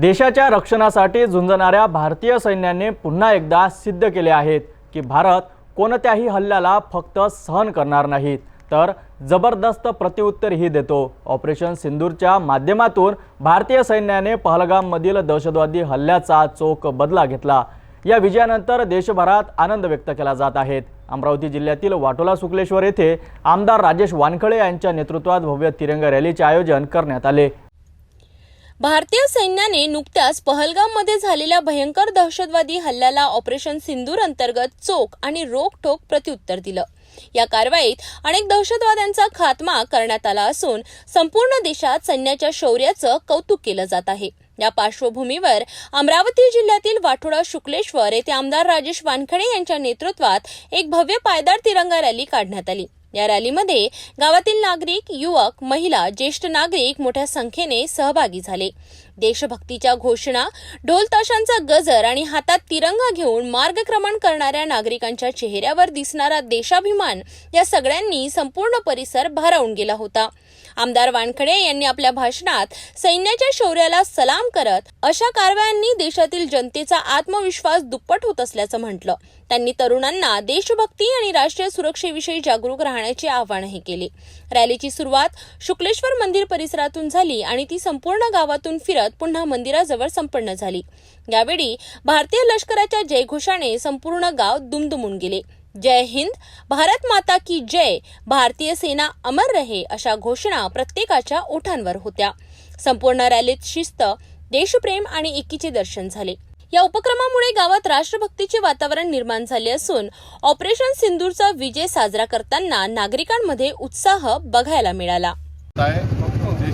देशाच्या रक्षणासाठी झुंजणाऱ्या भारतीय सैन्याने पुन्हा एकदा सिद्ध केले आहेत की भारत कोणत्याही हल्ल्याला फक्त सहन करणार नाहीत तर जबरदस्त प्रत्युत्तरही देतो. ऑपरेशन सिंदूरच्या माध्यमातून भारतीय सैन्याने पहलगाममधील दहशतवादी हल्ल्याचा चोख बदला घेतला. या विजयानंतर देशभरात आनंद व्यक्त केला जात आहेत अमरावती जिल्ह्यातील वाटोला शुक्लेश्वर येथे आमदार राजेश वानखळे यांच्या नेतृत्वात भव्य तिरंगा रॅलीचे आयोजन करण्यात आले. भारतीय सैन्याने नुकत्याच पहलगाममध्ये झालेल्या भयंकर दहशतवादी हल्ल्याला ऑपरेशन सिंदूर अंतर्गत चोख आणि रोखठोक प्रत्युत्तर दिलं. या कारवाईत अनेक दहशतवाद्यांचा खात्मा करण्यात आला असून संपूर्ण देशात सैन्याच्या शौर्याचं कौतुक केलं जात आहे. या पार्श्वभूमीवर अमरावती जिल्ह्यातील वाठोडा शुक्लेश्वर येथे आमदार राजेश वानखडे यांच्या नेतृत्वात एक भव्य पायदार तिरंगा रॅली काढण्यात आली. या रॅलीमध्ये गावातील नागरिक युवक महिला ज्येष्ठ नागरिक मोठ्या संख्येने सहभागी झाले. देशभक्तीच्या घोषणा ढोल ताशांचा गजर आणि हातात तिरंगा घेऊन मार्गक्रमण करणाऱ्या नागरिकांच्या चेहऱ्यावर दिसणारा देशाभिमान या सगळ्यांनी संपूर्ण परिसर भारावून गेला होता. आमदार वानखडे यांनी आपल्या भाषणात सैन्याच्या शौर्याला सलाम करत अशा कारवायांनी देशातील जनतेचा आत्मविश्वास दुप्पट होत असल्याचं म्हटलं. त्यांनी तरुणांना देशभक्ती आणि राष्ट्रीय सुरक्षेविषयी जागरूक राहण्याचे आवाहनही केले. रॅलीची सुरुवात शुक्लेश्वर मंदिर परिसरातून झाली आणि ती संपूर्ण गावातून फिरत पुन्हा मंदिराजवळ संपन्न झाली. यावेळी भारतीय लष्कराच्या जयघोषाने संपूर्ण गाव दुमदुमून गेले. जय हिंद भारत माता की जय भारतीय सेना अमर रहे अशा घोषणा प्रत्येकाच्या ओठांवर होत्या. संपूर्ण रॅलीत शिस्त देशप्रेम आणि एकीचे दर्शन झाले. या उपक्रमामुळे गावात राष्ट्रभक्तीचे वातावरण निर्माण झाले असून ऑपरेशन सिंदूरचा विजय साजरा करताना नागरिकांमध्ये उत्साह बघायला मिळाला.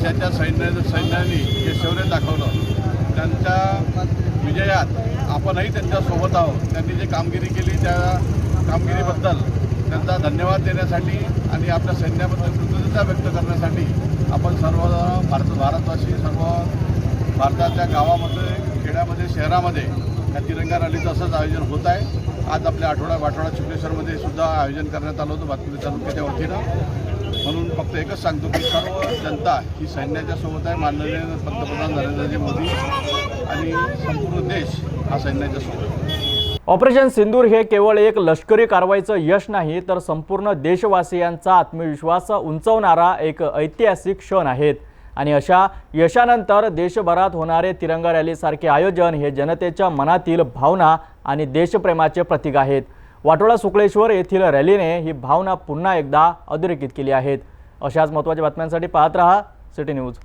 देशाच्या सैन्य सैन्याने जे शौर्य दाखवलं त्यांच्या विजयात आपणही त्यांच्यासोबत आहोत. त्यांनी जे कामगिरी केली त्या कामगिरीबद्दल त्यांचा धन्यवाद देण्यासाठी आणि आपल्या सैन्याबद्दल कृतज्ञता व्यक्त करण्यासाठी आपण सर्व भारत भारतवासी सर्व भारताच्या गावामध्ये खेड्यामध्ये शहरामध्ये या तिरंगा रॅलीचं असंच आयोजन होत आहे. आज आपल्या आठवडा वाठवडा चिखलेश्वरमध्ये सुद्धा आयोजन करण्यात आलं होतं बातमी तालुक्याच्या वतीनं. म्हणून फक्त एकच सांगतो की सर्व जनता ही सैन्याच्या सोबत आहे. माननीय पंतप्रधान नरेंद्रजी मोदी आणि संपूर्ण देश हा सैन्याच्या सोबत ऑपरेशन सिंदूर हे केवळ एक लष्करी कारवाईचं यश नाही तर संपूर्ण देशवासियांचा आत्मविश्वास उंचवणारा एक ऐतिहासिक क्षण आहेत. आणि अशा यशानंतर देशभरात होणारे तिरंगा रॅलीसारखे आयोजन हे जनतेच्या मनातील भावना आणि देशप्रेमाचे प्रतीक आहेत. वाटोळा सुकळेश्वर येथील रॅलीने ही भावना पुन्हा एकदा अधोरेखित केली आहेत. अशाच महत्त्वाच्या बातम्यांसाठी पाहत रहा सिटी न्यूज.